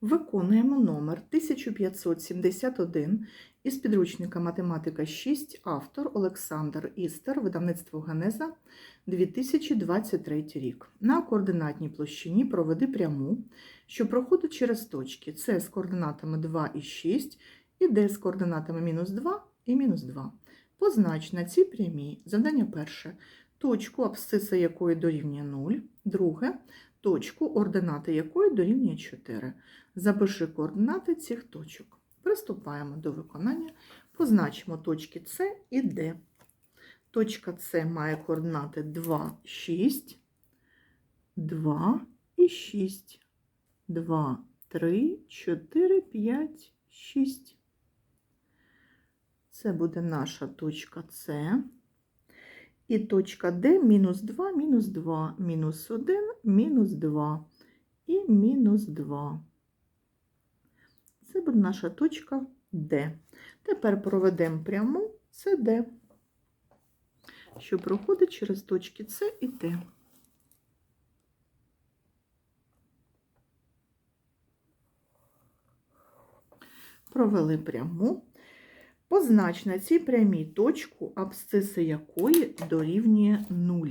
Виконуємо номер 1571 із підручника Математика 6, автор Олександр Істер, видавництво Генеза, 2023 рік. На координатній площині проведи пряму, що проходить через точки. С з координатами 2 і 6, і Д з координатами мінус 2 і мінус 2. Познач на цій прямій. Завдання перше, точку, абсциса якої дорівнює 0, друге, точку, ординати якої дорівнює 4. Запиши координати цих точок. Приступаємо до виконання. Позначимо точки С і Д. Точка С має координати 2, 6, 2 і 6. 2, 3, 4, 5, 6. Це буде наша точка С. І точка Д мінус 2, мінус 2, мінус 1, мінус 2 і мінус 2. Це буде наша точка Д. Тепер проведемо пряму СД, що проходить через точки С і Д. Провели пряму. Познач на цій прямій точку, абсциса якої дорівнює 0.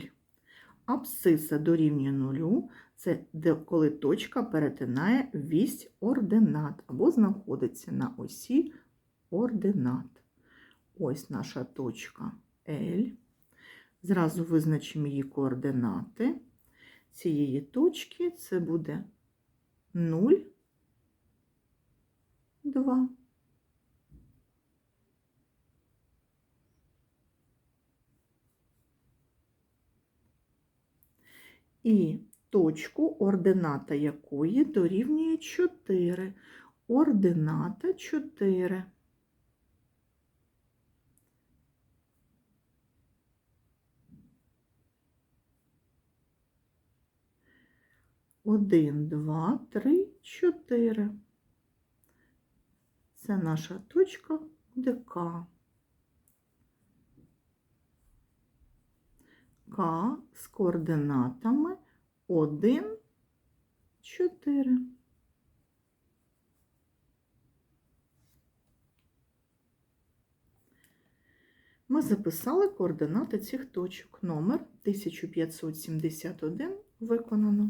Абсциса дорівнює 0 – це коли точка перетинає вісь ординат або знаходиться на осі ординат. Ось наша точка L. Зразу визначимо її координати. Цієї точки це буде 0, 2. І точку, ордината якої дорівнює 4. Ордината 4. Один, два, три, чотири. Це наша точка буде К. К з координатами 1, 4. Ми записали координати цих точок. Номер 1571 виконано.